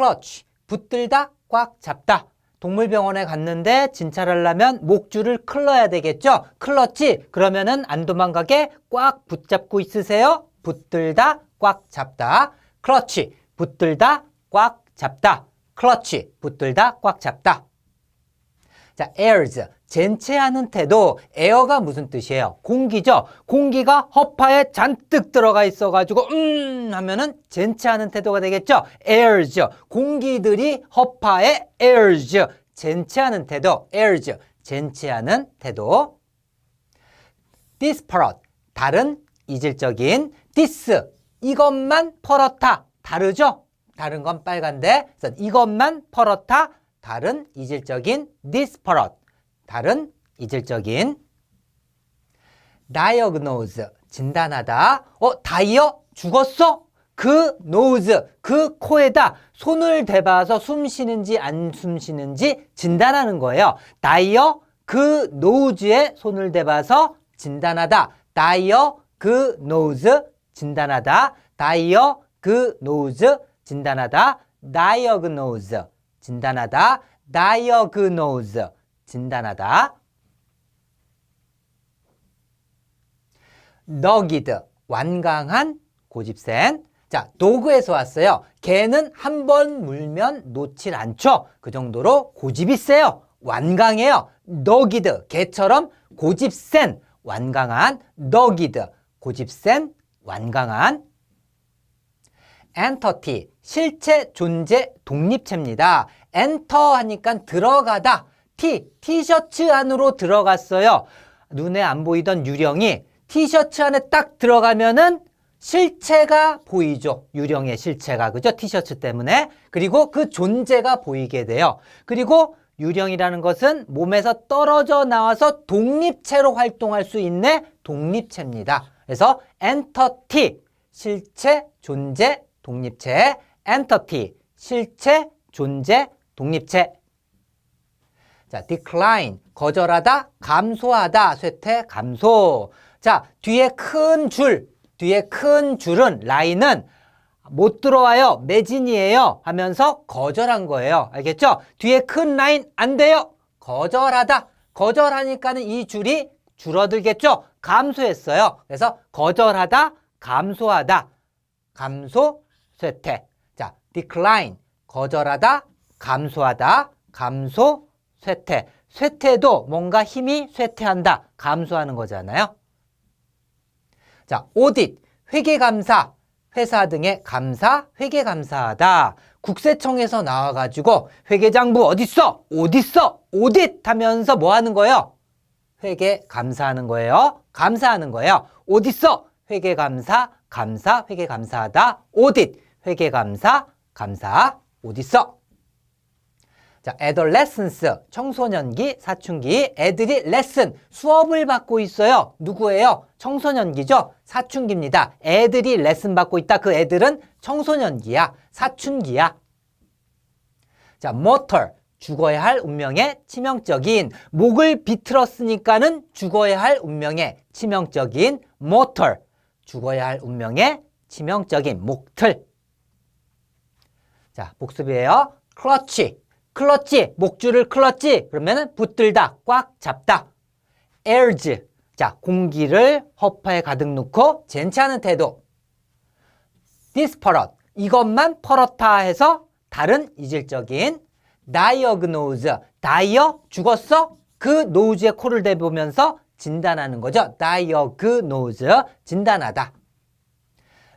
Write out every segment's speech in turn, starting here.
clutch, 붙들다, 꽉 잡다. 동물병원에 갔는데 진찰하려면 목줄을 클러야 되겠죠? 클러치, 그러면은 안 도망가게 꽉 붙잡고 있으세요. 붙들다, 꽉 잡다. 클러치, 붙들다, 꽉 잡다. 클러치, 붙들다, 꽉 잡다. 자, airs, 젠체하는 태도. 에어가 무슨 뜻이에요? 공기죠? 공기가 허파에 잔뜩 들어가 있어가지고, 음, 하면은 젠체하는 태도가 되겠죠? airs, 공기들이 허파에 airs, 젠체하는 태도, airs, 젠체하는 태도. disparate, 다른, 이질적인, dis, 이것만 퍼렇다, 다르죠? 다른 건 빨간데, 이것만 퍼렇다, 다른, 이질적인, disparate, 다른, 이질적인. diagnose, 진단하다. 어, 다이어? 죽었어? 그 nose, 그 코에다 손을 대봐서 숨 쉬는지 안 숨 쉬는지 진단하는 거예요. 다이어, 그 nose에 손을 대봐서 진단하다. 다이어, 그 nose, 진단하다. 다이어, 그 nose, 진단하다. diagnose, 진단하다. diagnose, 진단하다. 너기드, 완강한, 고집센. 자, 도그에서 왔어요. 개는 한 번 물면 놓질 않죠. 그 정도로 고집이 세요. 완강해요. 너기드, 개처럼 고집 센, 완강한, 너기드, 고집 센, 완강한. 엔터티, 실체, 존재, 독립체입니다. 엔터 하니까 들어가다. 티, 티셔츠 안으로 들어갔어요. 눈에 안 보이던 유령이 티셔츠 안에 딱 들어가면은 실체가 보이죠. 유령의 실체가. 그죠? 티셔츠 때문에. 그리고 그 존재가 보이게 돼요. 그리고 유령이라는 것은 몸에서 떨어져 나와서 독립체로 활동할 수 있는 독립체입니다. 그래서 엔터티, 실체, 존재, 독립체, 엔터티, 실체, 존재, 독립체. 자, decline, 거절하다, 감소하다, 쇠퇴, 감소. 자, 뒤에 큰 줄, 뒤에 큰 줄은, 라인은 못 들어와요. 매진이에요. 하면서 거절한 거예요. 알겠죠? 뒤에 큰 라인 안 돼요. 거절하다. 거절하니까는 이 줄이 줄어들겠죠? 감소했어요. 그래서 거절하다, 감소하다. 감소, 쇠퇴. 자, decline. 거절하다, 감소하다, 감소, 쇠퇴. 쇠퇴도 뭔가 힘이 쇠퇴한다. 감소하는 거잖아요. 자, 오딧, 회계감사, 회사 등의 감사, 회계감사하다. 국세청에서 나와가지고 회계장부 어딨어? 어딨어? 오딧 하면서 뭐 하는 거예요? 회계 감사하는 거예요. 감사하는 거예요. 어딨어? 회계 감사, 감사, 회계 감사하다. 오딧, 회계 감사, 감사, 어딨어? 자, adolescence, 청소년기, 사춘기, 애들이 레슨, 수업을 받고 있어요. 누구예요? 청소년기죠? 사춘기입니다. 애들이 레슨 받고 있다. 그 애들은 청소년기야. 사춘기야. 자, mortal, 죽어야 할 운명에 치명적인, 목을 비틀었으니까는 죽어야 할 운명에 치명적인 mortal, 죽어야 할 운명에 치명적인 목틀. 자, 복습이에요. clutch, 클러치, 목줄을 클러치. 그러면은 붙들다, 꽉 잡다. airs. 자, 공기를 허파에 가득 넣고 젠치하는 태도. disparate. 이것만 퍼렇다 해서 다른 이질적인 diagnose. 다이어 죽었어? 그 노즈에 코를 대보면서 진단하는 거죠. diagnose. 진단하다.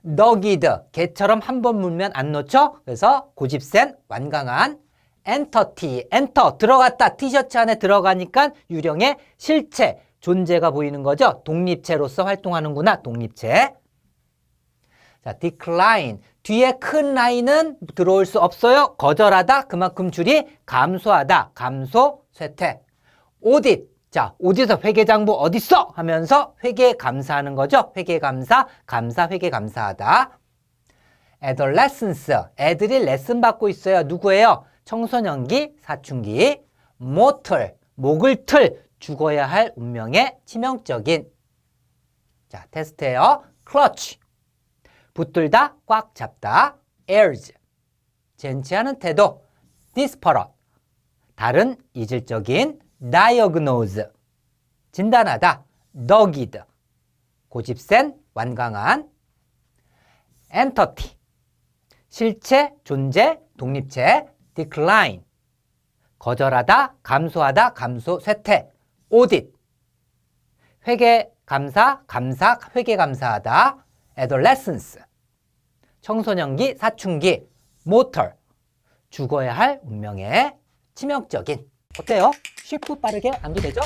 너기드. 개처럼 한 번 물면 안 놓죠? 그래서 고집센, 완강한 엔터티, 엔터 들어갔다 티셔츠 안에 들어가니까 유령의 실체, 존재가 보이는 거죠. 독립체로서 활동하는구나. 독립체. 자, decline. 뒤에 큰 라인은 들어올 수 없어요. 거절하다. 그만큼 줄이 감소하다. 감소, 쇠퇴. audit. 자, 어디서 회계장부 어딨어? 하면서 회계 감사하는 거죠. 회계 감사, 감사, 회계 감사하다. adolescence. 애들이 레슨 받고 있어요. 누구예요? 청소년기, 사춘기, 모틀, 목을 틀, 죽어야 할 운명에 치명적인. 자, 테스트예요. clutch, 붙들다, 꽉 잡다, airs, 젠치하는 태도, disparate, 다른 이질적인 diagnose, 진단하다, dogged, 고집센, 완강한. entity, 실체, 존재, 독립체, decline, 거절하다, 감소하다, 감소, 쇠퇴, audit, 회계, 감사, 감사, 회계 감사하다, adolescence, 청소년기, 사춘기, motor, 죽어야 할 운명의 치명적인. 어때요? 쉽고 빠르게 암기되죠?